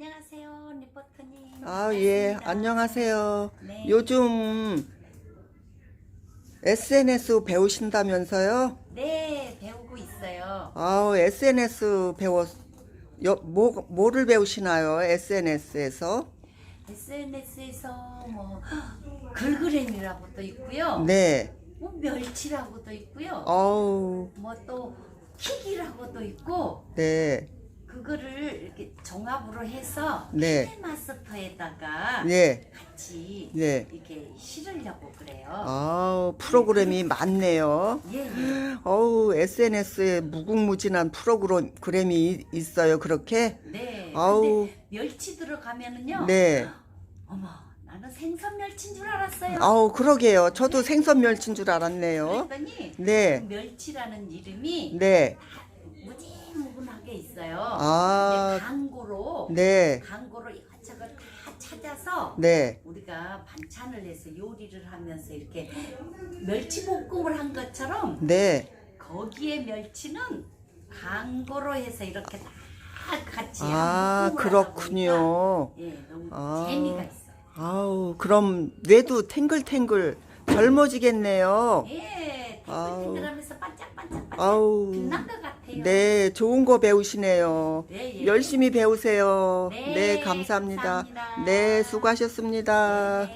안녕하세요, 리포터님. 아, 예, 반갑습니다. 안녕하세요. 네. 요즘 SNS 배우신다면서요? 네, 배우고 있어요. 아우, SNS 배워, 여, 뭐, 뭐를 배우시나요? SNS에서? SNS에서 뭐 글그램이라고도 있고요. 네. 뭐 멸치라고도 있고요. 어우, 뭐 또 킥이라고도 있고 네. 그거를 이렇게 종합으로 해서 네. 마스터에다가 네. 같이 네. 이렇게 실으려고 그래요. 아우, 프로그램이 많네요. 예, 예. 어우, SNS에 무궁무진한 프로그램이 이- 있어요, 그렇게? 네. 아우. 근데 멸치 들어가면은요. 네. 어머, 나는 생선 멸치인 줄 알았어요. 아우, 그러게요. 저도 생선 멸치인 줄 알았네요. 그랬더니 네. 그 멸치라는 이름이 네. 무지무근하게 있어요. 아. 광고로 네. 광고로 이것저것 다 찾아서 네. 우리가 반찬을 해서 요리를 하면서 이렇게 멸치볶음을 한 것처럼 네. 거기에 멸치는 광고로 해서 이렇게 다 같이 아, 하다 그렇군요. 보니까 예, 너무 아. 재미가 있어요. 아우, 그럼 뇌도 탱글탱글 젊어지겠네요. 예, 아우. 탱글탱글하면서 반짝반짝 반짝 아우. 빛난 것 네, 좋은 거 배우시네요. 네, 예. 열심히 배우세요. 네, 네, 감사합니다. 감사합니다. 네, 수고하셨습니다. 네.